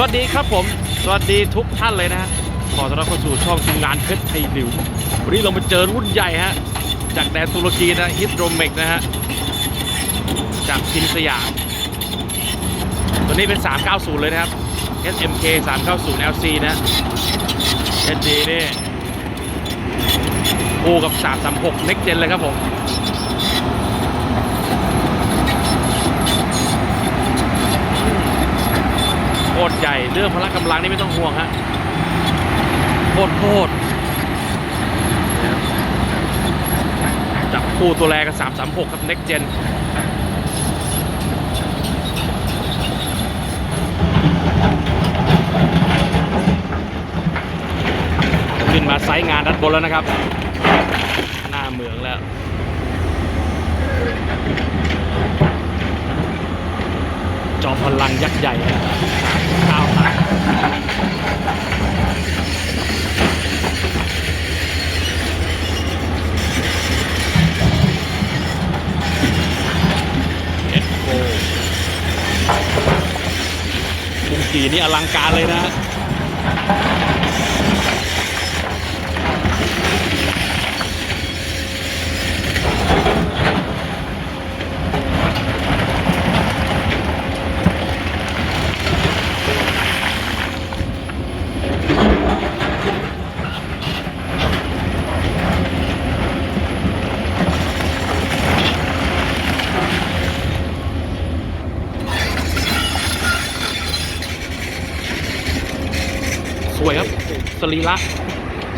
สวัสดีครับผม สวัสดีทุกท่านเลยนะฮะขอต้อนรับเข้าสู่ช่องทีมงานเพชรไทยนิววันนี้เรามาเจอรุ่นใหญ่ฮะจากแดนตุรกีนะฮิตโรเมกนะฮะจากทีมสยามตัวนี้เป็น 390 เลยนะครับ SMK 390 LC นะ HD นี่คู่กับ 336 Next Gen เลยครับผม คตรใหญ่เรื่องพละกำลังนี่ไม่ต้องห่วงฮะโคตรโคตรจับคู่ตัวแรกกับ336ครับ Next Gen ขึ้นมาไซต์งานด้านบนแล้วนะครับ หน้าเหมืองแล้ว จอมพลังยักษ์ใหญ่ข้าวตักเอ็ดโกมุงกีนี่อลังการเลยนะฮะ สวยครับสรีระ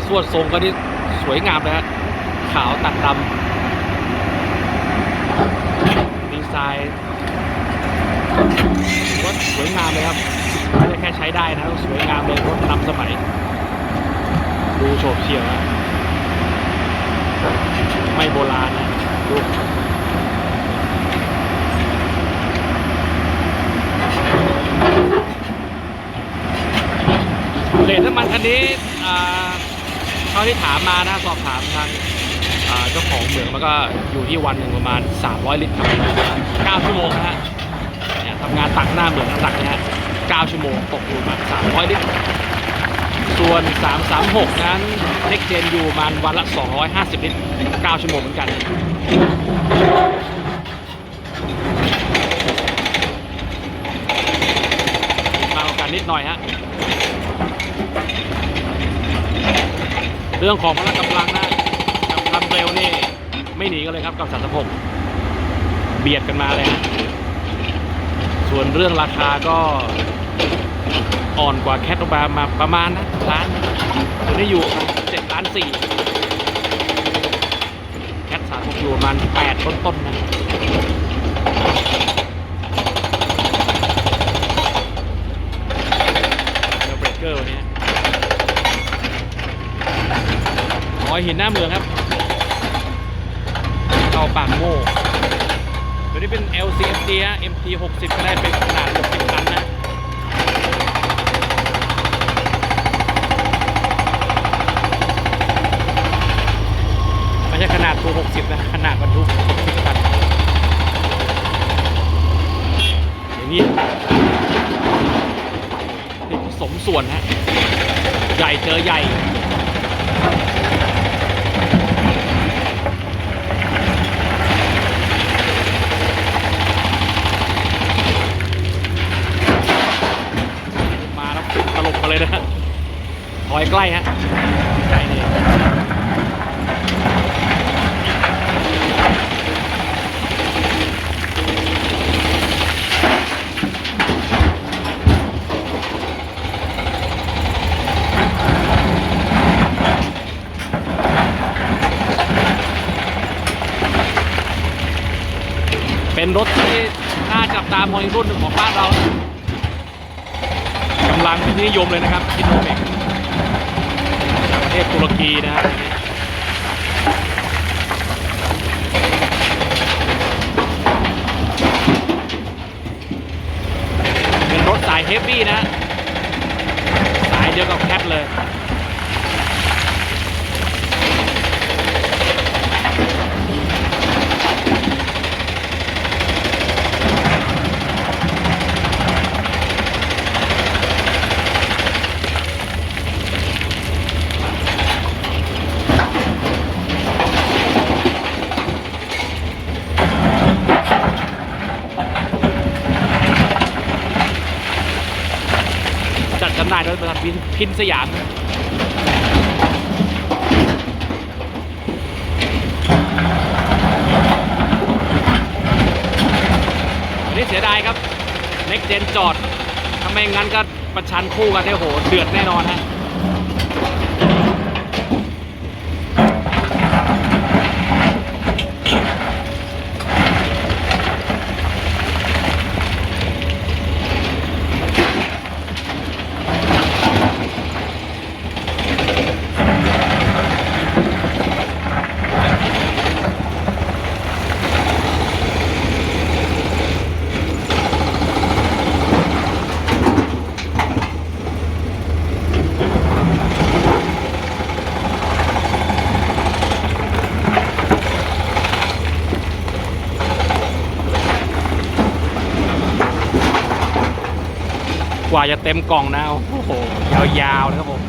ส วดทรงก็นี่สวยงามเลยฮะขาวตัดดำดีไซน์รถสวยงามเลยครับไม่ใช่แค่ใช้ได้นะสวยงามเลยรถนำสมัย ดูโฉบเฉี่ยวนะไม่โบราณนะดูเลทน้ำมันคันนี้อ่า เท่าที่ถามมานะสอบถามทางอ่าเจ้าของเหมืองแล้วก็อยู่ที่วันหนึ่งประมาณ 300 ลิตรครับ9ชั่วโมงนะฮะเนี่ยทำงานตักหน้าเหมืองหนักนะฮะ9ชั่วโมงตกอยู่ประมาณ300 ลิตร ส่วน 336 นั้นเล็กเจนอยู่ประมาณวันละ 250 ลิตร 9 ชั่วโมงเหมือนกันมากกว่ากันนิดหน่อยฮะ เรื่องของพละกำลังนะกับความเร็วนี่ไม่หนีกันเลยครับกับสัตว์พกเบียดกันมาเลยฮะส่วนเรื่องราคาก็อ่อนกว่าแคทโอบามาประมาณนะล้านตัวนี้อยู่เจ็ดล้านสี่แคทสามหกอยู่ประมาณแปดต้นๆนะเดอะเบรกเกอร์วันนี้ หินหน้าเมืองครับเข้าปากโม่ตัวนี้เป็น LCMD ฮะ MT 60ก็ได้เป็นขนาด 60ตันนะไม่ใช่ขนาดตัว 60 นะ ขนาดบรรทุก 60 ตันอย่างนี้นี่สมส่วนฮะใหญ่เจอใหญ่ มาแล้วตลบมาเลยนะฮะถอย ใกล้ฮะใกล้นี่เป็นรถที่น่าจับตามองอีกรุ่นหนึ่งของบ้านเรากำลังเป็นที่นิยมเลยนะครับคิโนเมก ประเทศตุรกีนะฮะเป็นรถสายเฮฟวี่นะ สายเดียวกับแคทเลย เแล้ว บรินสยามนะอันนี้เสียดายครับเน็กเจนจอดทำไมงั้นก็ประชันคู่กันได้โห เดือดแน่นอนฮะ ว่าจะเต็มกล่องนะ โอ้โห ยาวๆเลยครับผม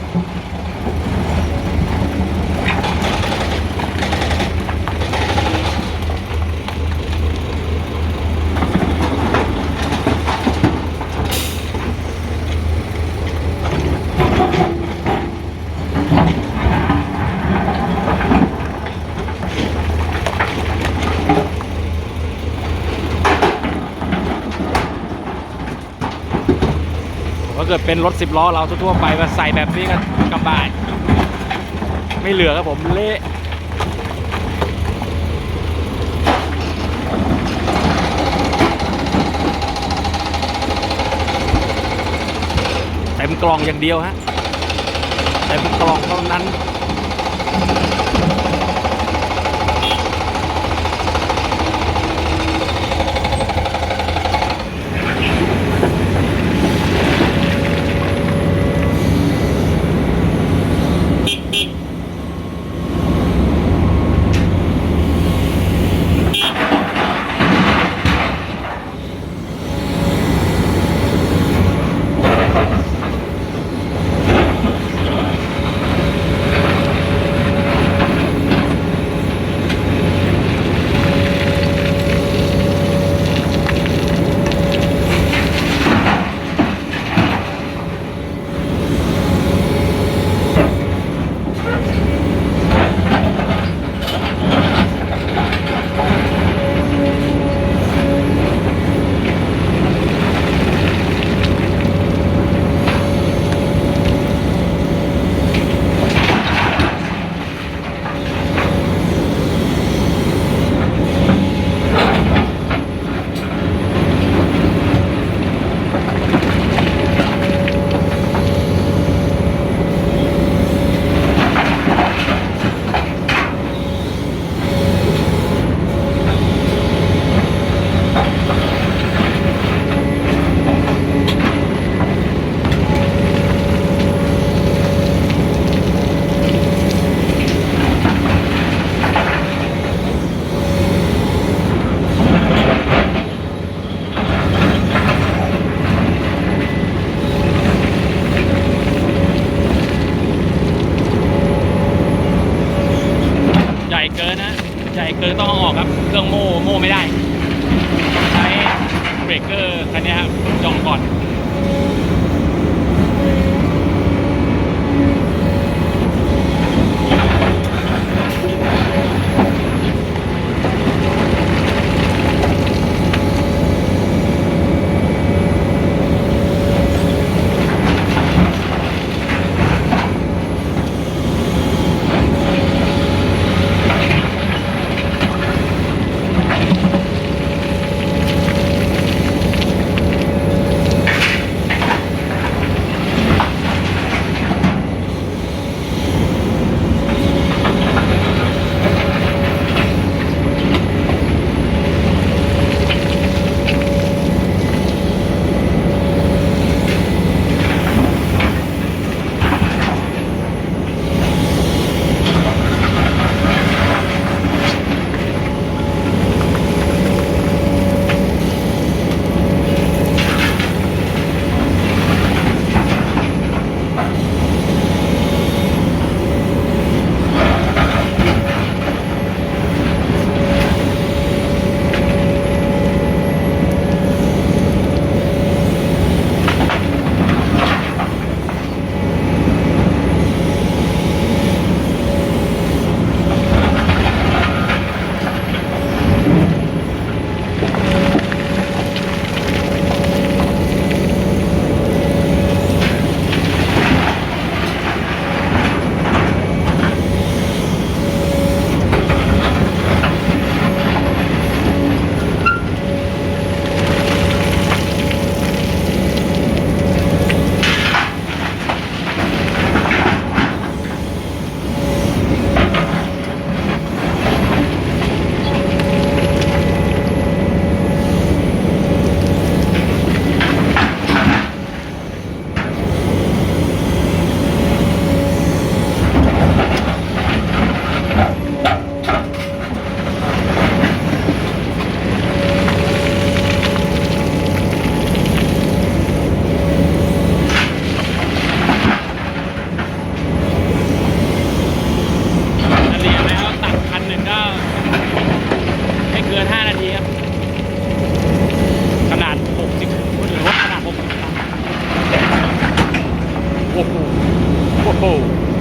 กิดเป็นรถสิบล้อเราทั่วไปมาใส่แบบนี้ก็กำบายไม่เหลือครับผมเละเต็มกล่องอย่างเดียวฮะเต็มกล่องเท่านั้น Whoa.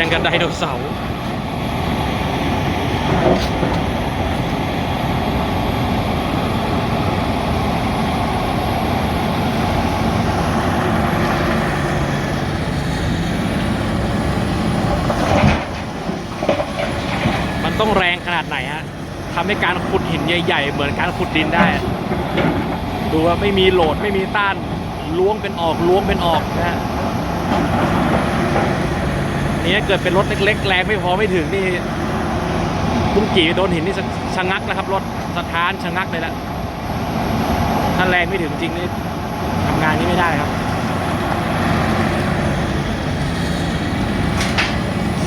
ยังกับไดโนเสาร์มันต้องแรงขนาดไหนฮะทำให้การขุดหินใหญ่ ๆ เหมือนการขุดดินได้ ดูว่าไม่มีโหลดไม่มีต้านล้วงเป็นออกล้วงเป็นออกนะฮะ นี่ถ้เกิดเป็นรถเล็กๆ แรงไม่พอไม่ถึงนี่บุ้งกี่โดนหินนี่ชะงักนะครับ รถสะท้านชะงักเลยละถ้าแรงไม่ถึงจริงนี่ทำงานนี้ไม่ได้ครับ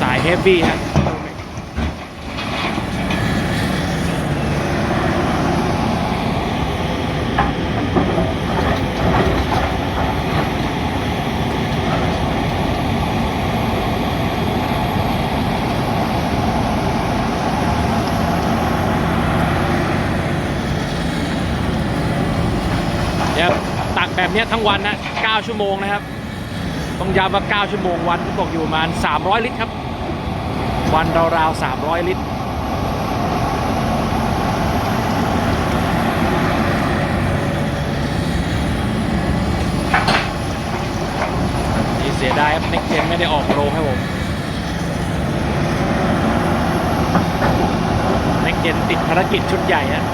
สายเฮฟวี่ฮะ แบบนี้ทั้งวันนะ9ชั่วโมงนะครับ ต้องย้ำว่า 9 ชั่วโมงวันตกอยู่ประมาณ 300 ลิตรครับ วันราวๆ300 ลิตรนี่เสียดายครับเน็กเจนไม่ได้ออกโรงให้ผมเน็กเจนติดภารกิจชุดใหญ่ฮะ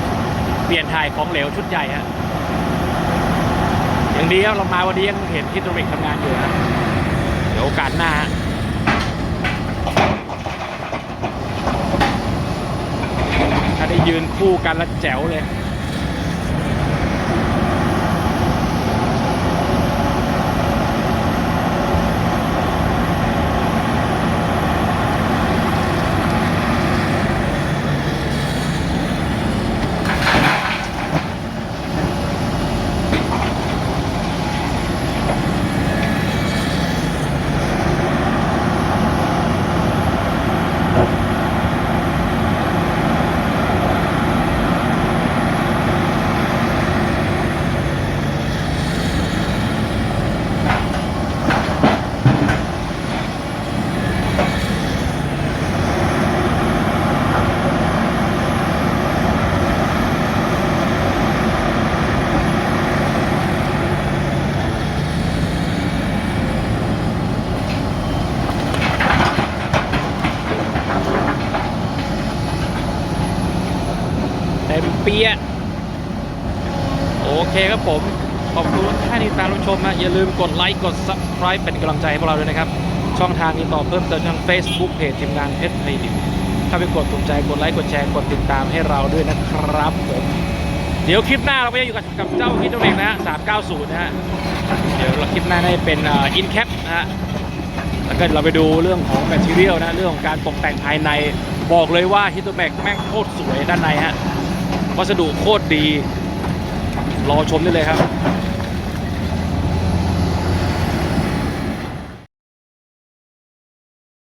เปลี่ยนถ่ายของเหลวชุดใหญ่ฮะ ย่างดีครับเรามาวันนี้ยังเห็นฮิตโรมิกทำงานอยู่นะเดี๋ยวโอกาสหน้าฮะถ้าได้ยืนคู่กันแล้วแจ๋วเลย เต็มเปียะโอเคครับผม ขอบคุณท่านที่ตามรับชมนะ อย่าลืมกดไลค์กด Subscribe เป็นกำลังใจให้พวกเราด้วยนะครับ ช่องทางติดต่อเพิ่มเติมทาง Facebook เพจทีมงานเพชรไทยดินถ้าไปกดถูกใจกดไลค์กดแชร์กดติดตามให้เราด้วยนะครับผมเดี๋ยวคลิปหน้าเราก็จะอยู่กับกับเจ้าฮิตโตเน็กนะฮะ390 นะฮะ เดี๋ยวเราคลิปหน้าได้เป็นอินแคปนะฮะ แล้วก็เราไปดูเรื่องของแมทเทียลนะ เรื่องของการตกแต่งภายใน บอกเลยว่าฮิตโตแบกแม่งโคตรสวยด้านในฮะ วัสดุโคตรดี รอชมได้เลยครับ